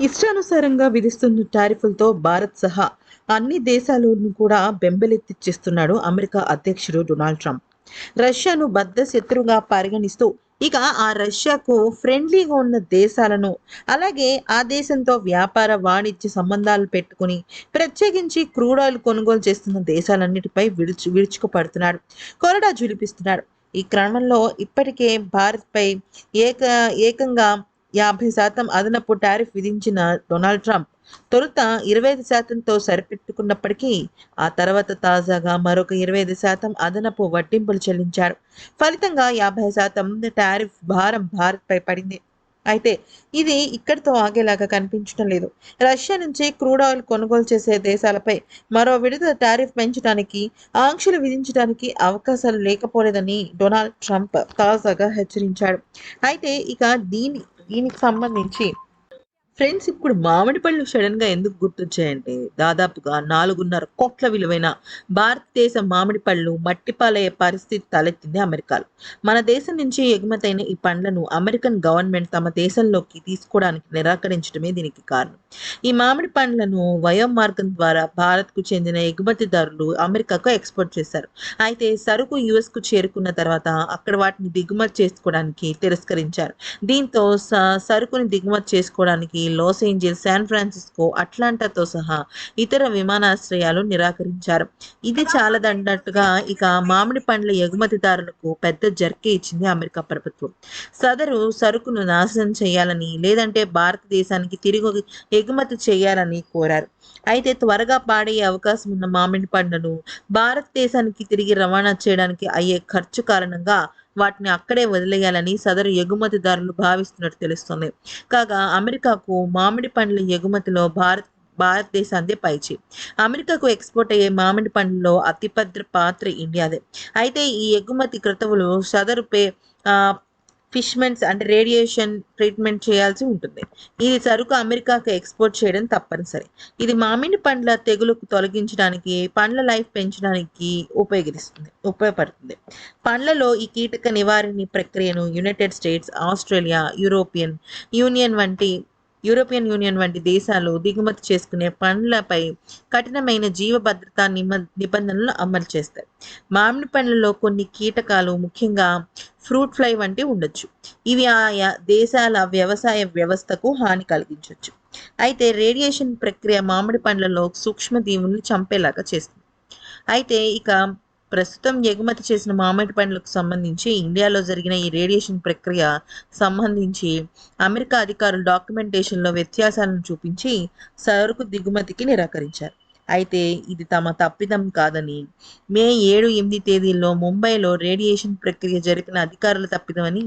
ఇష్టానుసారంగా విధిస్తున్న టారిఫ్లతో భారత్ సహా అన్ని దేశాలను కూడా బెంబెలెత్తిచ్చేస్తున్నాడు అమెరికా అధ్యక్షుడు డొనాల్డ్ ట్రంప్. రష్యాను బద్ద శత్రువుగా పరిగణిస్తూ ఇక ఆ రష్యాకు ఫ్రెండ్లీగా ఉన్న దేశాలను అలాగే ఆ దేశంతో వ్యాపార వాణిజ్య సంబంధాలు పెట్టుకుని ప్రత్యేకించి క్రూడ్ ఆయిల్ కొనుగోలు చేస్తున్న దేశాలన్నిటిపై విడుచు విరుచుకుపడుతున్నాడు. కొరడా జులిపిస్తున్నాడు ఈ క్రమంలో ఇప్పటికే భారత్పై ఏక ఏకంగా యాభై శాతం అదనపు టారిఫ్ విధించిన డొనాల్డ్ ట్రంప్ తొలుత ఇరవై ఐదు శాతంతో సరిపెట్టుకున్నప్పటికీ ఆ తర్వాత తాజాగా మరొక ఇరవై ఐదు శాతం అదనపు వడ్డింపులు చెల్లించారు. ఫలితంగా యాభై శాతం టారిఫ్ భారం భారత్పై పడింది. అయితే ఇది ఇక్కడితో ఆగేలాగా కనిపించడం లేదు. రష్యా నుంచి క్రూడ్ ఆయిల్ కొనుగోలు చేసే దేశాలపై మరో విడుదల టారిఫ్ పెంచడానికి ఆంక్షలు విధించడానికి అవకాశాలు లేకపోలేదని డొనాల్డ్ ట్రంప్ తాజాగా హెచ్చరించాడు. అయితే ఇక దీని దీనికి సంబంధించి ఫ్రెండ్స్ ఇప్పుడు మామిడి పళ్ళు సడన్గా ఎందుకు గుర్తొచ్చాయంటే దాదాపుగా నాలుగున్నర కోట్ల విలువైన భారతదేశ మామిడి పళ్ళు మట్టిపాలయ్యే పరిస్థితి తలెత్తింది అమెరికాలో. మన దేశం నుంచి ఎగుమతైన ఈ పండ్లను అమెరికన్ గవర్నమెంట్ తమ దేశంలోకి తీసుకోవడానికి నిరాకరించడమే దీనికి కారణం. ఈ మామిడి పండ్లను వయోమార్గం ద్వారా భారత్కు చెందిన ఎగుమతిదారులు అమెరికాకు ఎక్స్పోర్ట్ చేశారు. అయితే సరుకు యుఎస్కు చేరుకున్న తర్వాత అక్కడ వాటిని దిగుమతి చేసుకోవడానికి తిరస్కరించారు. దీంతో స- సరుకుని దిగుమతి చేసుకోవడానికి లాస్ ఏంజల్స్ శాన్ ఫ్రాన్సిస్కో అట్లాంటాతో సహా ఇతర విమానాశ్రయాలు నిరాకరించారు. ఇది చాలదన్నట్టుగా ఇక మామిడి పండ్ల ఎగుమతిదారులకు పెద్ద జర్కే ఇచ్చింది అమెరికా ప్రభుత్వం. సదరు సరుకును నాశనం చేయాలని లేదంటే భారతదేశానికి తిరిగి ఎగుమతి చేయాలని కోరారు. అయితే త్వరగా పాడయ్యే అవకాశం ఉన్న మామిడి పండ్లను భారతదేశానికి తిరిగి రవాణా చేయడానికి అయ్యే ఖర్చు కారణంగా వాటిని అక్కడే వదిలేయాలని సదరు ఎగుమతిదారులు భావిస్తున్నట్టు తెలుస్తుంది. కాగా అమెరికాకు మామిడి పండ్ల ఎగుమతిలో భారత్ భారతదేశాందే పైచి. అమెరికాకు ఎక్స్పోర్ట్ అయ్యే మామిడి పండ్లలో అతిపెద్ద పాత్ర ఇండియాదే. అయితే ఈ ఎగుమతి క్రతువులు సదరు పే ఫిష్మెంట్స్ అంటే రేడియేషన్ ట్రీట్మెంట్ చేయాల్సి ఉంటుంది. ఇది సరుకు అమెరికాకు ఎక్స్పోర్ట్ చేయడం తప్పనిసరి. ఇది మామిడి పండ్ల తెగులకు తొలగించడానికి పండ్ల లైఫ్ పెంచడానికి ఉపయోగిస్తుంది ఉపయోగపడుతుంది. పండ్లలో ఈ కీటక నివారణ ప్రక్రియను United States Australia European Union వంటి యూరోపియన్ యూనియన్ వంటి దేశాలు దిగుమతి చేసుకునే పండ్లపై కఠినమైన జీవ భద్రతా నిబంధనలు అమలు చేస్తాయి. మామిడి పండ్లలో కొన్ని కీటకాలు ముఖ్యంగా ఫ్రూట్ ఫ్లై వంటి ఉండొచ్చు. ఇవి ఆయా దేశాల వ్యవసాయ వ్యవస్థకు హాని కలిగించవచ్చు అయితే రేడియేషన్ ప్రక్రియ మామిడి పండ్లలో సూక్ష్మజీవుల్ని చంపేలాగా చేస్తుంది. అయితే ఇక ప్రస్తుతం ఎగుమతి చేసిన మామిడి పండ్లకు సంబంధించి ఇండియాలో జరిగిన ఈ రేడియేషన్ ప్రక్రియ సంబంధించి అమెరికా అధికారులు డాక్యుమెంటేషన్లో వ్యత్యాసాలను చూపించి సరుకు దిగుమతికి నిరాకరించారు. అయితే ఇది తమ తప్పిదం కాదని మే ఏడు ఎనిమిది తేదీల్లో ముంబైలో రేడియేషన్ ప్రక్రియ జరిపిన అధికారుల తప్పిదమని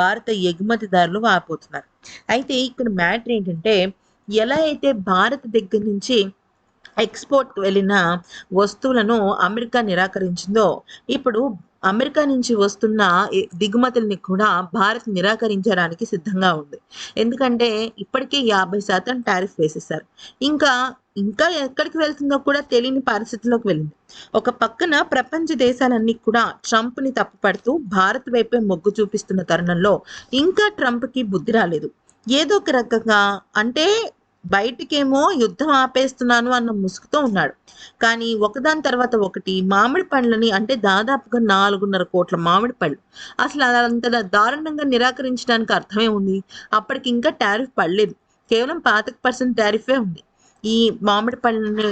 భారత ఎగుమతిదారులు వాపోతున్నారు. అయితే ఇక్కడ మ్యాటర్ ఏంటంటే ఎలా అయితే భారత్ దగ్గర నుంచి ఎక్స్పోర్ట్ వెళ్ళిన వస్తువులను అమెరికా నిరాకరించిందో ఇప్పుడు అమెరికా నుంచి వస్తున్న దిగుమతుల్ని కూడా భారత్ నిరాకరించడానికి సిద్ధంగా ఉంది. ఎందుకంటే ఇప్పటికే యాభై శాతం టారిఫ్ వేసేసారు ఇంకా ఇంకా ఎక్కడికి వెళ్తుందో కూడా తెలియని పరిస్థితిలోకి వెళ్ళింది. ఒక పక్కన ప్రపంచ దేశాలన్నీ కూడా ట్రంప్ని తప్పుపడుతూ భారత్ వైపే మొగ్గు చూపిస్తున్న తరుణంలో ఇంకా ట్రంప్కి బుద్ధి రాలేదు. ఏదో ఒక రకంగా అంటే బయటికేమో యుద్ధం ఆపేస్తున్నాను అన్న ముసుగుతో ఉన్నాడు. కానీ ఒకదాని తర్వాత ఒకటి మామిడి పండ్లని అంటే దాదాపుగా నాలుగున్నర కోట్ల మామిడి పళ్ళు అసలు అంత దారుణంగా నిరాకరించడానికి అర్థమే ఉంది. అప్పటికి ఇంకా టారిఫ్ పడలేదు. కేవలం పాతిక పర్సెంట్ టారిఫే ఉంది. ఈ మామిడి పళ్ళని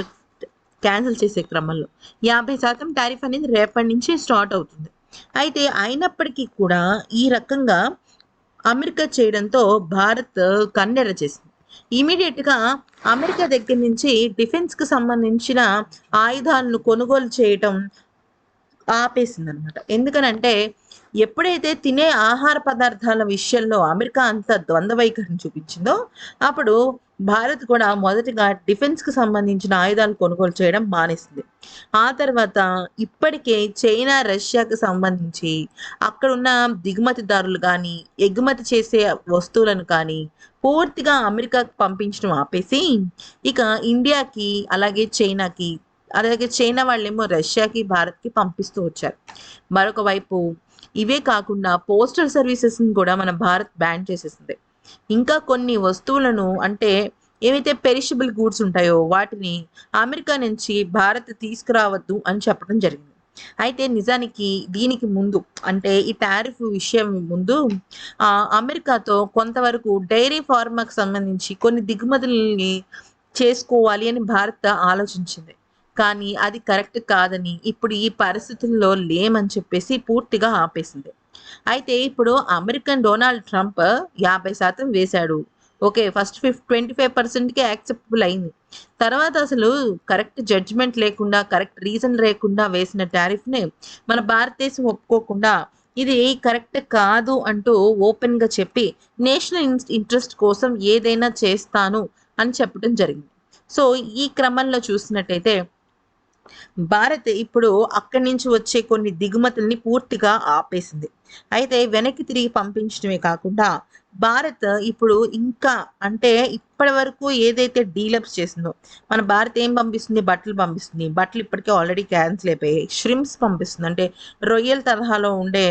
క్యాన్సిల్ చేసే క్రమంలో యాభై శాతం టారిఫ్ అనేది రేపటి నుంచి స్టార్ట్ అవుతుంది. అయితే అయినప్పటికీ కూడా ఈ రకంగా అమెరికా చేయడంతో భారత్ కన్నెర చేసింది. ఇమీడియట్గా అమెరికా దగ్గర నుంచి డిఫెన్స్కి సంబంధించిన ఆయుధాలను కొనుగోలు చేయటం ఆపేసిందనమాట. ఎందుకనంటే ఎప్పుడైతే తినే ఆహార పదార్థాల విషయంలో అమెరికా అంత ద్వంద్వవైఖరిని చూపించిందో అప్పుడు భారత్ కూడా మొదటగా డిఫెన్స్కి సంబంధించిన ఆయుధాలు కొనుగోలు చేయడం మానేసింది. ఆ తర్వాత ఇప్పటికే చైనా రష్యాకి సంబంధించి అక్కడున్న దిగుమతిదారులు కానీ ఎగుమతి చేసే వస్తువులను కానీ పూర్తిగా అమెరికాకు పంపించడం ఆపేసి ఇక ఇండియాకి అలాగే చైనాకి అలాగే చైనా వాళ్ళేమో రష్యాకి భారత్కి పంపిస్తూ వచ్చారు. మరొక వైపు ఇవే కాకుండా పోస్టల్ సర్వీసెస్ని కూడా మన భారత్ బ్యాన్ చేసేసింది. ఇంకా కొన్ని వస్తువులను అంటే ఏవైతే పెరిషబుల్ గూడ్స్ ఉంటాయో వాటిని అమెరికా నుంచి భారత్ తీసుకురావద్దు అని చెప్పడం జరిగింది. అయితే నిజానికి దీనికి ముందు అంటే ఈ టారిఫ్ విషయం ముందు ఆ, అమెరికాతో కొంతవరకు డైరీ ఫార్మాకు సంబంధించి కొన్ని దిగుమతుల్ని చేసుకోవాలి అని భారత్ ఆలోచించింది. కానీ అది కరెక్ట్ కాదని ఇప్పుడు ఈ పరిస్థితుల్లో లేమని చెప్పేసి పూర్తిగా ఆపేసింది. అయితే ఇప్పుడు అమెరికన్ డొనాల్డ్ ట్రంప్ యాభై శాతం వేశాడు. Okay first fif twenty five పర్సెంట్కి యాక్సెప్టబుల్ అయింది. తర్వాత అసలు కరెక్ట్ జడ్జ్మెంట్ లేకుండా కరెక్ట్ రీజన్ లేకుండా వేసిన టారిఫ్ని మన భారతదేశం ఒప్పుకోకుండా ఇది కరెక్ట్ కాదు అంటూ ఓపెన్గా చెప్పి నేషనల్ ఇంట్రెస్ట్ కోసం ఏదైనా చేస్తాను అని చెప్పడం జరిగింది. సో ఈ క్రమంలో చూసినట్టయితే భారత్ ఇప్పుడు అక్కడి నుంచి వచ్చే కొన్ని దిగుమతుల్ని పూర్తిగా ఆపేసింది. అయితే వెనక్కి తిరిగి పంపించడమే కాకుండా భారత్ ఇప్పుడు ఇంకా అంటే ఇప్పటి వరకు ఏదైతే డీలప్స్ చేసిందో మన భారత్ ఏం పంపిస్తుంది? బట్టలు పంపిస్తుంది. బట్టలు ఇప్పటికే ఆల్రెడీ క్యాన్సిల్ అయిపోయాయి. ష్రిమ్స్ పంపిస్తుంది. అంటే రొయ్యల తరహాలో ఉండే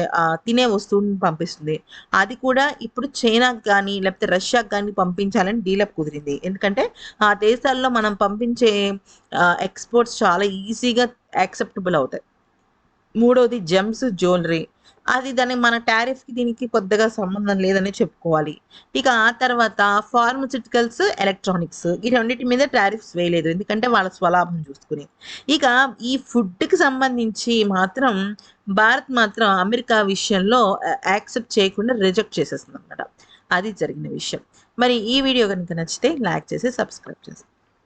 తినే వస్తువుని పంపిస్తుంది. అది కూడా ఇప్పుడు చైనాకి కానీ లేకపోతే రష్యాకి కానీ పంపించాలని డీలప్ కుదిరింది. ఎందుకంటే ఆ దేశాల్లో మనం పంపించే ఎక్స్పోర్ట్స్ చాలా ఈజీగా యాక్సెప్టబుల్ అవుతాయి. మూడవది జెమ్స్ జ్యువెలరీ అది దాని మన టారిఫ్కి దీనికి కొద్దిగా సంబంధం లేదని చెప్పుకోవాలి. ఇక ఆ తర్వాత ఫార్మసిటికల్స్ ఎలక్ట్రానిక్స్ ఈ రెండింటి మీద టారిఫ్స్ వేయలేదు. ఎందుకంటే వాళ్ళ స్వలాభం చూసుకుని. ఇక ఈ ఫుడ్కి సంబంధించి మాత్రం భారత్ మాత్రం అమెరికా విషయంలో యాక్సెప్ట్ చేయకుండా రిజెక్ట్ చేసేస్తుంది అనమాట అది జరిగిన విషయం. మరి ఈ వీడియో కనుక నచ్చితే లైక్ చేసి సబ్స్క్రైబ్ చేసి.